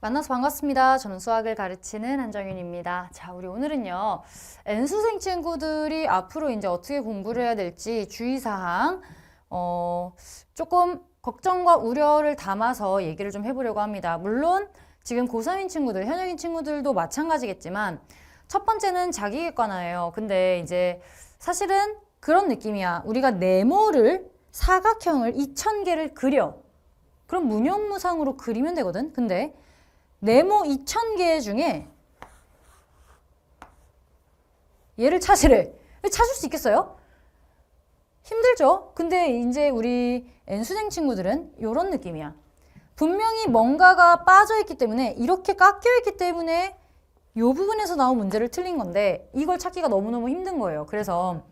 만나서 반갑습니다. 저는 수학을 가르치는 한정윤입니다. 자, 우리 오늘은요, N수생 친구들이 앞으로 이제 어떻게 공부를 해야 될지 주의사항, 어, 조금 걱정과 우려를 담아서 얘기를 좀 해보려고 합니다. 물론 지금 고3인 친구들, 현역인 친구들도 마찬가지겠지만, 첫 번째는 자기객관화예요. 근데 이제 사실은 그런 느낌이야. 우리가 네모를 사각형을 2,000개를 그려. 그럼 무념무상으로 그리면 되거든. 근데 네모 2,000개 중에 얘를 찾으래. 찾을 수 있겠어요? 힘들죠? 근데 이제 우리 N수생 친구들은 이런 느낌이야. 분명히 뭔가가 빠져있기 때문에 이렇게 깎여있기 때문에 이 부분에서 나온 문제를 틀린 건데 이걸 찾기가 너무너무 힘든 거예요. 그래서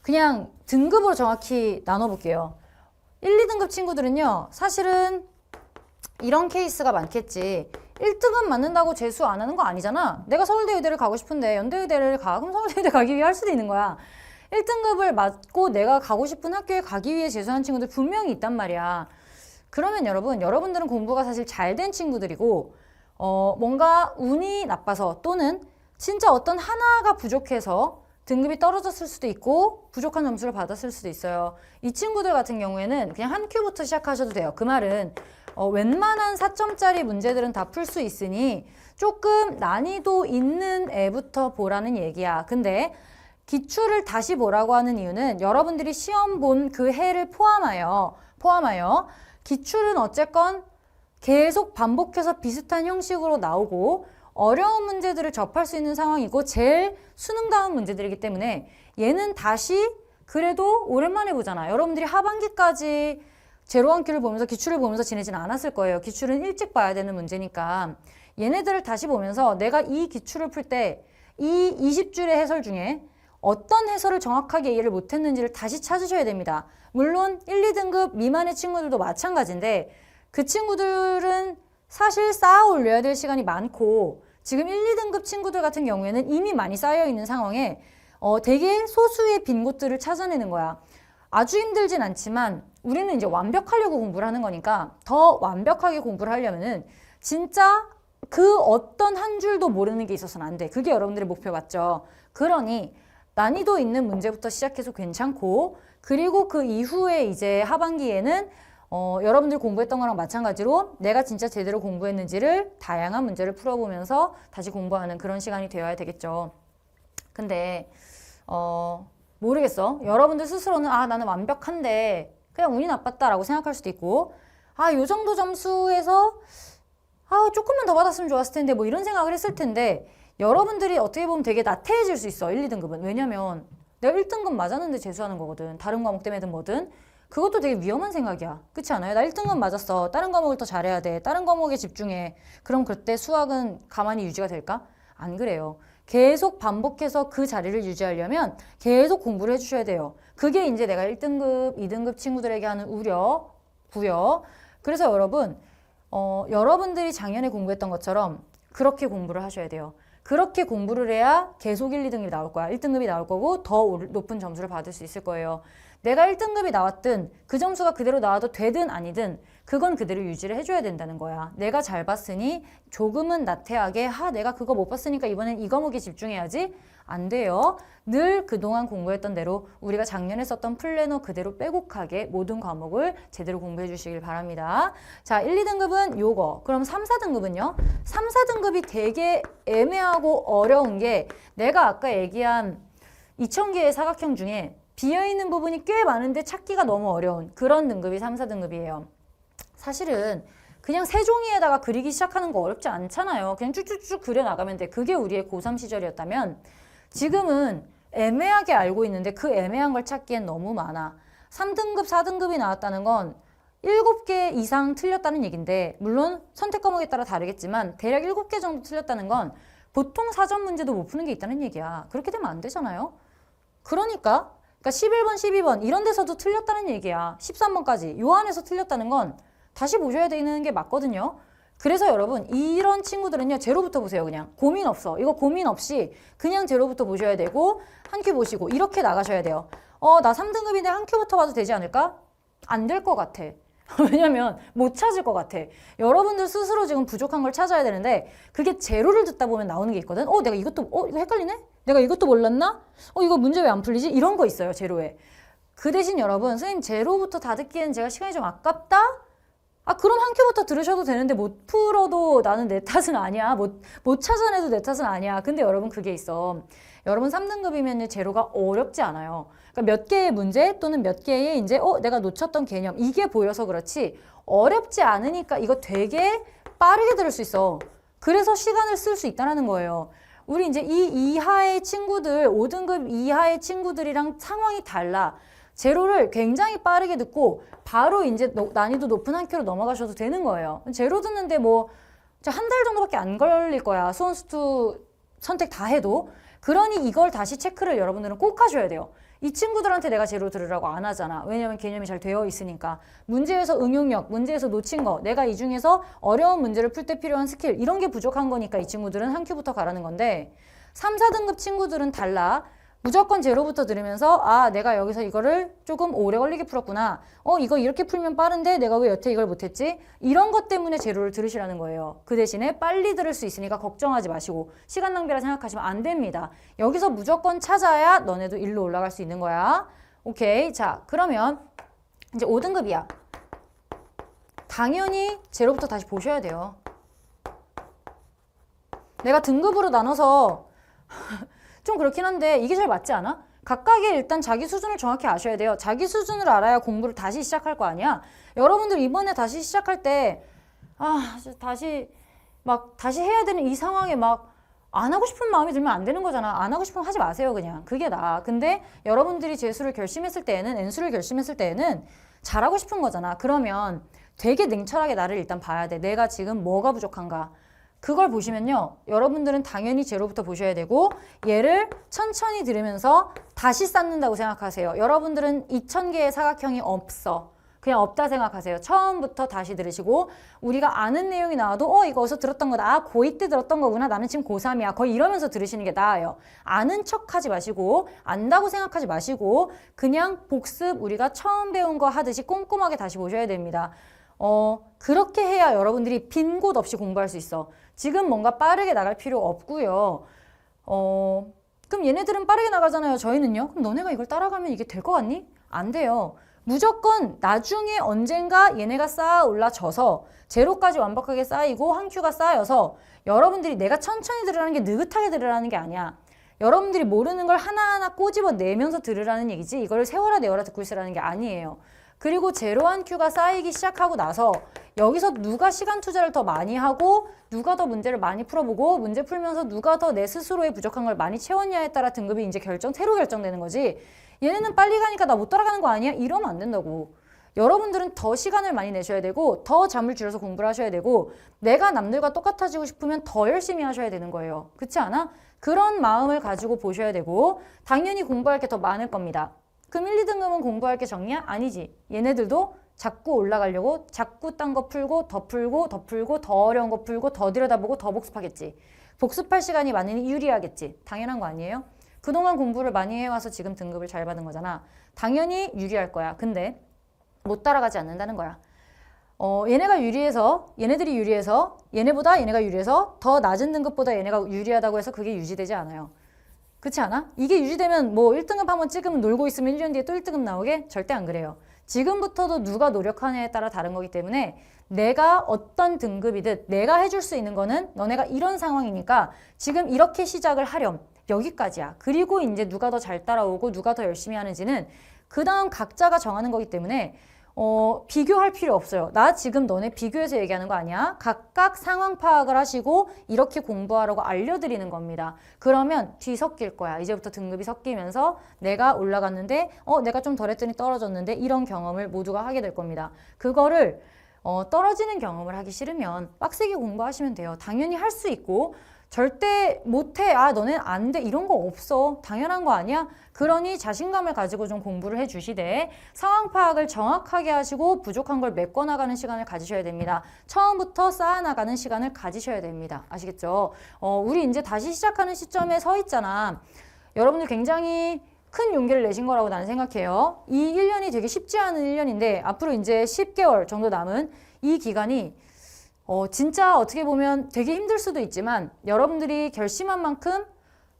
그냥 등급으로 정확히 나눠볼게요. 1, 2등급 친구들은요, 사실은 이런 케이스가 많겠지. 1등은 맞는다고 재수 안 하는 거 아니잖아. 내가 서울대 의대를 가고 싶은데 연대 의대를 가. 그럼 서울대 의대 가기 위해 할 수도 있는 거야. 1등급을 맞고 내가 가고 싶은 학교에 가기 위해 재수한 친구들 분명히 있단 말이야. 그러면 여러분, 여러분들은 공부가 사실 잘 된 친구들이고, 어, 뭔가 운이 나빠서 또는 진짜 어떤 하나가 부족해서 등급이 떨어졌을 수도 있고 부족한 점수를 받았을 수도 있어요. 이 친구들 같은 경우에는 그냥 한 큐부터 시작하셔도 돼요. 그 말은 어, 웬만한 4점짜리 문제들은 다 풀 수 있으니 조금 난이도 있는 애부터 보라는 얘기야. 근데 기출을 다시 보라고 하는 이유는 여러분들이 시험 본 그 해를 포함하여 포함하여 기출은 어쨌건 계속 반복해서 비슷한 형식으로 나오고 어려운 문제들을 접할 수 있는 상황이고 제일 수능 다운 문제들이기 때문에 얘는 다시 그래도 오랜만에 보잖아. 여러분들이 하반기까지 제로 한 큐를 보면서 기출을 보면서 지내진 않았을 거예요. 기출은 일찍 봐야 되는 문제니까 얘네들을 다시 보면서 내가 이 기출을 풀 때 이 20줄의 해설 중에 어떤 해설을 정확하게 이해를 못했는지를 다시 찾으셔야 됩니다. 물론 1, 2등급 미만의 친구들도 마찬가지인데 그 친구들은 사실 쌓아 올려야 될 시간이 많고 지금 1, 2등급 친구들 같은 경우에는 이미 많이 쌓여 있는 상황에 어, 되게 소수의 빈 곳들을 찾아내는 거야. 아주 힘들진 않지만 우리는 이제 완벽하려고 공부를 하는 거니까 더 완벽하게 공부를 하려면은 진짜 그 어떤 한 줄도 모르는 게 있어서는 안 돼. 그게 여러분들의 목표 맞죠? 그러니 난이도 있는 문제부터 시작해서 괜찮고 그리고 그 이후에 이제 하반기에는 어, 여러분들 공부했던 거랑 마찬가지로 내가 진짜 제대로 공부했는지를 다양한 문제를 풀어보면서 다시 공부하는 그런 시간이 되어야 되겠죠. 근데 어, 모르겠어. 여러분들 스스로는 아 나는 완벽한데 그냥 운이 나빴다라고 생각할 수도 있고 아 요 정도 점수에서 아 조금만 더 받았으면 좋았을 텐데 뭐 이런 생각을 했을 텐데 여러분들이 어떻게 보면 되게 나태해질 수 있어 1, 2등급은. 왜냐면 내가 1등급 맞았는데 재수하는 거거든. 다른 과목 때문에든 뭐든. 그것도 되게 위험한 생각이야. 그렇지 않아요? 나 1등급 맞았어. 다른 과목을 더 잘해야 돼. 다른 과목에 집중해. 그럼 그때 수학은 가만히 유지가 될까? 안 그래요 계속 반복해서 그 자리를 유지하려면 계속 공부를 해주셔야 돼요 그게 이제 내가 1등급, 2등급 친구들에게 하는 우려, 부여 그래서 여러분 어, 여러분들이 작년에 공부했던 것처럼 그렇게 공부를 하셔야 돼요. 그렇게 공부를 해야 계속 1, 2등급이 나올 거야. 1등급이 나올 거고 더 올- 높은 점수를 받을 수 있을 거예요. 내가 1등급이 나왔든 그 점수가 그대로 나와도 되든 아니든 그건 그대로 유지를 해줘야 된다는 거야. 내가 잘 봤으니 조금은 나태하게 하 내가 그거 못 봤으니까 이번엔 이 과목에 집중해야지 안 돼요. 늘 그동안 공부했던 대로 우리가 작년에 썼던 플래너 그대로 빼곡하게 모든 과목을 제대로 공부해 주시길 바랍니다. 자, 1, 2등급은 요거. 그럼 3, 4등급은요? 3, 4등급이 되게 애매하고 어려운 게 내가 아까 얘기한 2,000개의 사각형 중에 비어있는 부분이 꽤 많은데 찾기가 너무 어려운 그런 등급이 3, 4등급이에요. 사실은 그냥 세 종이에다가 그리기 시작하는 거 어렵지 않잖아요. 그냥 쭉쭉쭉 그려 나가면 돼. 그게 우리의 고3 시절이었다면 지금은 애매하게 알고 있는데 그 애매한 걸 찾기엔 너무 많아. 3등급, 4등급이 나왔다는 건 7개 이상 틀렸다는 얘긴데 물론 선택 과목에 따라 다르겠지만 대략 7개 정도 틀렸다는 건 보통 사전 문제도 못 푸는 게 있다는 얘기야. 그렇게 되면 안 되잖아요. 그러니까 그러니까 11번, 12번 이런 데서도 틀렸다는 얘기야. 13번까지 요 안에서 틀렸다는 건 다시 보셔야 되는 게 맞거든요. 그래서 여러분 이런 친구들은요 제로부터 보세요 그냥 고민 없어 이거 고민 없이 그냥 제로부터 보셔야 되고 한 큐 보시고 이렇게 나가셔야 돼요 어 나 3등급인데 한 큐부터 봐도 되지 않을까? 안 될 것 같아 왜냐면 못 찾을 것 같아. 여러분들 스스로 지금 부족한 걸 찾아야 되는데 그게 제로를 듣다 보면 나오는 게 있거든. 어, 내가 이것도 어, 이거 헷갈리네? 내가 이것도 몰랐나? 어, 이거 문제 왜 안 풀리지? 이런 거 있어요, 제로에. 그 대신 여러분, 선생님 제로부터 다 듣기엔 제가 시간이 좀 아깝다? 아, 그럼 한 큐부터 들으셔도 되는데 못 풀어도 나는 내 탓은 아니야. 못, 못 찾아내도 내 탓은 아니야. 근데 여러분 그게 있어. 여러분 3등급이면 제로가 어렵지 않아요. 그러니까 몇 개의 문제 또는 몇 개의 이제 어, 내가 놓쳤던 개념 이게 보여서 그렇지 어렵지 않으니까 이거 되게 빠르게 들을 수 있어. 그래서 시간을 쓸 수 있다는 거예요. 우리 이제 이 이하의 친구들, 5등급 이하의 친구들이랑 상황이 달라. 제로를 굉장히 빠르게 듣고 바로 이제 노- 난이도 높은 한 큐로 넘어가셔도 되는 거예요. 제로 듣는데 뭐 한 달 정도밖에 안 걸릴 거야. 수원수투 선택 다 해도. 그러니 이걸 다시 체크를 여러분들은 꼭 하셔야 돼요. 이 친구들한테 내가 제로 들으라고 안 하잖아. 왜냐면 개념이 잘 되어 있으니까. 문제에서 응용력, 문제에서 놓친 거, 내가 이 중에서 어려운 문제를 풀 때 필요한 스킬, 이런 게 부족한 거니까 이 친구들은 한 큐부터 가라는 건데, 3, 4등급 친구들은 달라. 무조건 제로부터 들으면서 아 내가 여기서 이거를 조금 오래 걸리게 풀었구나. 어 이거 이렇게 풀면 빠른데 내가 왜 여태 이걸 못했지? 이런 것 때문에 제로를 들으시라는 거예요. 그 대신에 빨리 들을 수 있으니까 걱정하지 마시고 시간 낭비라 생각하시면 안 됩니다. 여기서 무조건 찾아야 너네도 일로 올라갈 수 있는 거야. 오케이. 자 그러면 이제 5등급이야. 당연히 제로부터 다시 보셔야 돼요. 내가 등급으로 나눠서 좀 그렇긴 한데 이게 제일 맞지 않아? 각각의 일단 자기 수준을 정확히 아셔야 돼요. 자기 수준을 알아야 공부를 다시 시작할 거 아니야? 여러분들 이번에 다시 시작할 때, 아, 다시, 막, 다시 해야 되는 이 상황에 막, 안 하고 싶은 마음이 들면 안 되는 거잖아. 안 하고 싶으면 하지 마세요, 그냥. 그게 나아. 근데 여러분들이 재수를 결심했을 때에는, N수를 결심했을 때에는 잘하고 싶은 거잖아. 그러면 되게 냉철하게 나를 일단 봐야 돼. 내가 지금 뭐가 부족한가. 그걸 보시면요. 여러분들은 당연히 제로부터 보셔야 되고 얘를 천천히 들으면서 다시 쌓는다고 생각하세요. 여러분들은 2000개의 사각형이 없어. 그냥 없다 생각하세요. 처음부터 다시 들으시고 우리가 아는 내용이 나와도 어 이거 어디서 들었던 거다. 아 고2 때 들었던 거구나. 나는 지금 고3이야. 거의 이러면서 들으시는 게 나아요. 아는 척하지 마시고 안다고 생각하지 마시고 그냥 복습 우리가 처음 배운 거 하듯이 꼼꼼하게 다시 보셔야 됩니다. 어, 그렇게 해야 여러분들이 빈 곳 없이 공부할 수 있어. 지금 뭔가 빠르게 나갈 필요 없고요. 어, 그럼 얘네들은 빠르게 나가잖아요. 저희는요? 그럼 너네가 이걸 따라가면 이게 될 것 같니? 안 돼요. 무조건 나중에 언젠가 얘네가 쌓아 올라져서 제로까지 완벽하게 쌓이고 한 큐가 쌓여서 여러분들이 내가 천천히 들으라는 게 느긋하게 들으라는 게 아니야. 여러분들이 모르는 걸 하나하나 꼬집어 내면서 들으라는 얘기지 이걸 세워라 내워라 듣고 있으라는 게 아니에요. 그리고 제로 한 큐가 쌓이기 시작하고 나서 여기서 누가 시간 투자를 더 많이 하고 누가 더 문제를 많이 풀어보고 문제 풀면서 누가 더 내 스스로의 부족한 걸 많이 채웠냐에 따라 등급이 이제 결정 새로 결정되는 거지 얘네는 빨리 가니까 나 못 따라가는 거 아니야? 이러면 안 된다고. 여러분들은 더 시간을 많이 내셔야 되고 더 잠을 줄여서 공부를 하셔야 되고 내가 남들과 똑같아지고 싶으면 더 열심히 하셔야 되는 거예요. 그렇지 않아? 그런 마음을 가지고 보셔야 되고 당연히 공부할 게 더 많을 겁니다. 그럼 1, 2등급은 공부할 게 정리야? 아니지. 얘네들도 자꾸 올라가려고 자꾸 딴 거 풀고 더 풀고 더 풀고 더 어려운 거 풀고 더 들여다보고 더 복습하겠지. 복습할 시간이 많으니 유리하겠지. 당연한 거 아니에요? 그동안 공부를 많이 해와서 지금 등급을 잘 받은 거잖아. 당연히 유리할 거야. 근데 못 따라가지 않는다는 거야. 어, 얘네가 유리해서, 얘네들이 유리해서, 얘네보다 얘네가 유리해서 더 낮은 등급보다 얘네가 유리하다고 해서 그게 유지되지 않아요. 그렇지 않아? 이게 유지되면 뭐 1등급 한번 찍으면 놀고 있으면 1년 뒤에 또 1등급 나오게? 절대 안 그래요. 지금부터도 누가 노력하냐에 따라 다른 거기 때문에 내가 어떤 등급이든 내가 해줄 수 있는 거는 너네가 이런 상황이니까 지금 이렇게 시작을 하렴. 여기까지야. 그리고 이제 누가 더 잘 따라오고 누가 더 열심히 하는지는 그 다음 각자가 정하는 거기 때문에 어, 비교할 필요 없어요. 나 지금 너네 비교해서 얘기하는 거 아니야. 각각 상황 파악을 하시고 이렇게 공부하라고 알려드리는 겁니다. 그러면 뒤섞일 거야. 이제부터 등급이 섞이면서 내가 올라갔는데 어, 내가 좀 덜 했더니 떨어졌는데 이런 경험을 모두가 하게 될 겁니다. 그거를 어, 떨어지는 경험을 하기 싫으면 빡세게 공부하시면 돼요. 당연히 할 수 있고 절대 못해. 아, 너넨 안 돼. 이런 거 없어. 당연한 거 아니야? 그러니 자신감을 가지고 좀 공부를 해 주시되 상황 파악을 정확하게 하시고 부족한 걸 메꿔나가는 시간을 가지셔야 됩니다. 처음부터 쌓아나가는 시간을 가지셔야 됩니다. 아시겠죠? 어, 우리 이제 다시 시작하는 시점에 서 있잖아. 여러분들 굉장히 큰 용기를 내신 거라고 나는 생각해요. 이 1년이 되게 쉽지 않은 1년인데 앞으로 이제 10개월 정도 남은 이 기간이 어, 진짜 어떻게 보면 되게 힘들 수도 있지만 여러분들이 결심한 만큼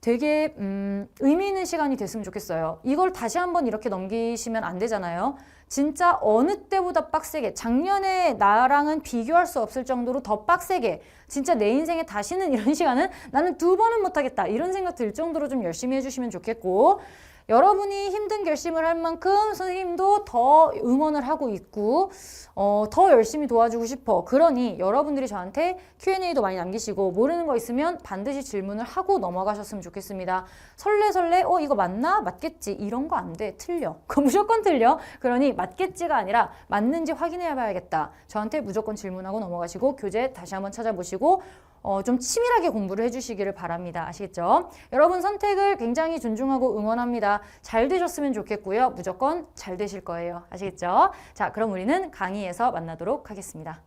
되게 음, 의미 있는 시간이 됐으면 좋겠어요. 이걸 다시 한번 이렇게 넘기시면 안 되잖아요. 진짜 어느 때보다 빡세게 작년에 나랑은 비교할 수 없을 정도로 더 빡세게 진짜 내 인생에 다시는 이런 시간은 나는 두 번은 못하겠다 이런 생각 들 정도로 좀 열심히 해주시면 좋겠고 여러분이 힘든 결심을 할 만큼 선생님도 더 응원을 하고 있고 어, 더 열심히 도와주고 싶어. 그러니 여러분들이 저한테 Q&A도 많이 남기시고 모르는 거 있으면 반드시 질문을 하고 넘어가셨으면 좋겠습니다. 설레설레 어 이거 맞나? 맞겠지. 이런 거 안 돼. 틀려. 그거 무조건 틀려. 그러니 맞겠지가 아니라 맞는지 확인해 봐야겠다. 저한테 무조건 질문하고 넘어가시고 교재 다시 한번 찾아보시고 어, 좀 치밀하게 공부를 해주시기를 바랍니다. 아시겠죠? 여러분 선택을 굉장히 존중하고 응원합니다. 잘 되셨으면 좋겠고요. 무조건 잘 되실 거예요. 아시겠죠? 자, 그럼 우리는 강의에서 만나도록 하겠습니다.